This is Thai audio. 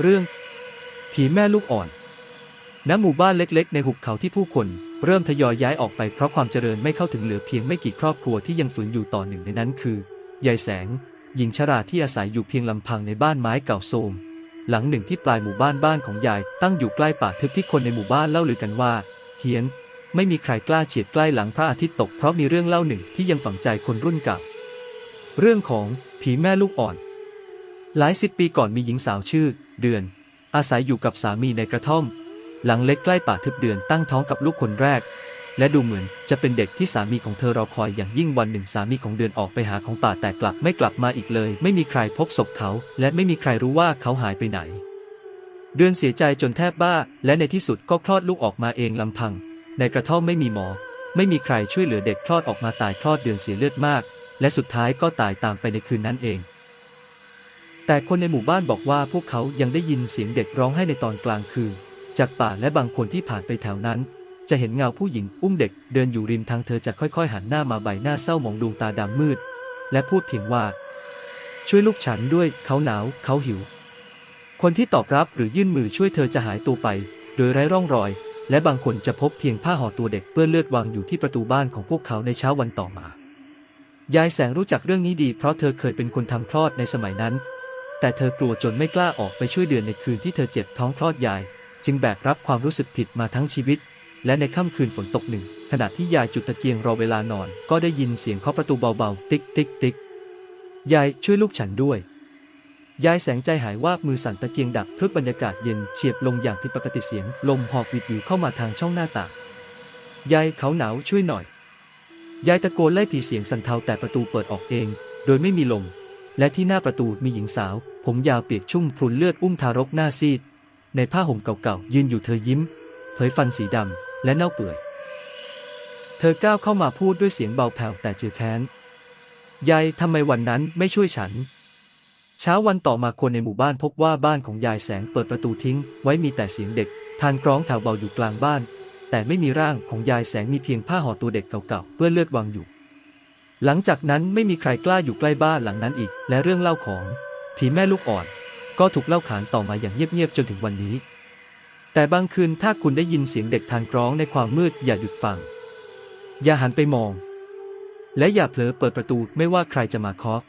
เรื่อง ผีแม่ลูกอ่อน ณ หมู่บ้านเล็กๆ ในหุบเขาที่ผู้คน เริ่มทยอยย้ายออกไปเพราะความเจริญไม่เข้าถึงเหลือเพียงไม่กี่ครอบครัวที่ยังฝืนอยู่ต่อหนึ่งในนั้นคือยายแสง หญิงชราที่อาศัยอยู่เพียงลำพังในบ้านไม้เก่าโทรมหลังหนึ่งที่ปลายหมู่บ้านบ้านของยายตั้งอยู่ใกล้ป่าทึบที่คนในหมู่บ้านเล่าลือกันว่าเฮียนไม่มีใครกล้าเฉียดใกล้หลังพระอาทิตย์ตกเพราะมีเรื่องเล่าหนึ่งที่ยังฝังใจคนรุ่นเก่า เรื่องของผีแม่ลูกอ่อน หลายสิบปีก่อนมีหญิงสาวชื่อ เดือน อาศัยอยู่กับสามีในกระท่อม หลังเล็กใกล้ป่าทึบเดือนตั้งท้องกับลูกคนแรก และดูเหมือนจะเป็นเด็กที่สามีของเธอรอคอยอย่างยิ่งวันหนึ่งสามีของเดือนออกไปหาของป่าแต่กลับไม่กลับมาอีกเลย ไม่มีใครพบศพเขา และไม่มีใครรู้ว่าเขาหายไปไหน เดือนเสียใจจนแทบบ้า และในที่สุดก็คลอดลูกออกมาเองลำพัง ในกระท่อมไม่มีหมอ ไม่มีใครช่วยเหลือเด็กคลอดออกมาตายคลอดเดือนเสียเลือดมาก และสุดท้ายก็ตายตามไปในคืนนั้นเอง แต่คนในหมู่บ้านบอกว่าพวกเขายังได้ยินเสียงเด็กร้องไห้ในตอนกลางคืน จากป่าและบางคนที่ผ่านไปแถวนั้น จะเห็นเงาผู้หญิงอุ้มเด็กเดินอยู่ริมทางเธอจะค่อยๆ หันหน้ามาใบหน้าเศร้าหมองดวงตาดำมืด และพูดเพียงว่า ช่วยลูกฉันด้วยเขาหนาวเขาหิว คนที่ตอบรับหรือยื่นมือช่วยเธอจะหายตัวไป โดยไร้ร่องรอย และบางคนจะพบเพียงผ้าห่อตัวเด็กเปื้อนเลือดวางอยู่ที่ประตูบ้านของพวกเขาในเช้าวันต่อมายายแสงรู้จักเรื่องนี้ดีเพราะเธอเคยเป็นคนทำคลอดในสมัยนั้น แต่เธอกลัวจนไม่กล้าออกไปช่วยเดือนในคืนที่เธอเจ็บท้องคลอดยาย จึงแบกรับความรู้สึกผิดมาทั้งชีวิต และในค่ำคืนฝนตกหนึ่ง ขณะที่ยายจุดตะเกียงรอเวลานอน ก็ได้ยินเสียงเคาะประตูเบาๆ ติ๊กติ๊กติ๊กยายช่วยลูกฉันด้วย ยายแสงใจหายว่าบมือสั่นตะเกียงดับพรึบบรรยากาศเย็นเฉียบลงอย่างผิดปกติเสียง ลมหอบวิดวิวเข้ามาทางช่องหน้าต่างยายเขาหนาวช่วยหน่อย ยายตะโกนไล่ผีเสียงสั่นเทาแต่ประตูเปิดออกเอง โดยไม่มีลม และที่หน้าประตูมีหญิงสาว ผมยาวเปียกชุ่มพรุนเลือดอุ้มทารกหน้าซีด ในผ้าห่มเก่าๆยืนอยู่เธอยิ้ม เผยฟันสีดำและเน่าเปื่อย เธอก้าวเข้ามาพูดด้วยเสียงเบาแผ่วแต่เจือแค้น ยายทำไมวันนั้นไม่ช่วยฉัน เช้าวันต่อมาคนในหมู่บ้านพบว่าบ้านของยายแสงเปิดประตูทิ้ง ไว้มีแต่เสียงเด็กทานกร้องแถวเบาอยู่กลางบ้าน แต่ไม่มีร่างของยายแสงมีเพียงผ้าห่อตัวเด็กเก่าๆเปื้อนเลือดวางอยู่ หลังจากนั้นไม่มีใครกล้าอยู่ใกล้บ้านหลังนั้นอีก และเรื่องเล่าของ ผีแม่ลูกอ่อน ก็ถูกเล่าขานต่อมาอย่างเงียบๆจนถึงวันนี้ แต่บางคืนถ้าคุณได้ยินเสียงเด็กทานกร้องในความมืดอย่าหยุดฟัง อย่าหันไปมอง และอย่าเผลอเปิดประตูไม่ว่าใครจะมาเคาะ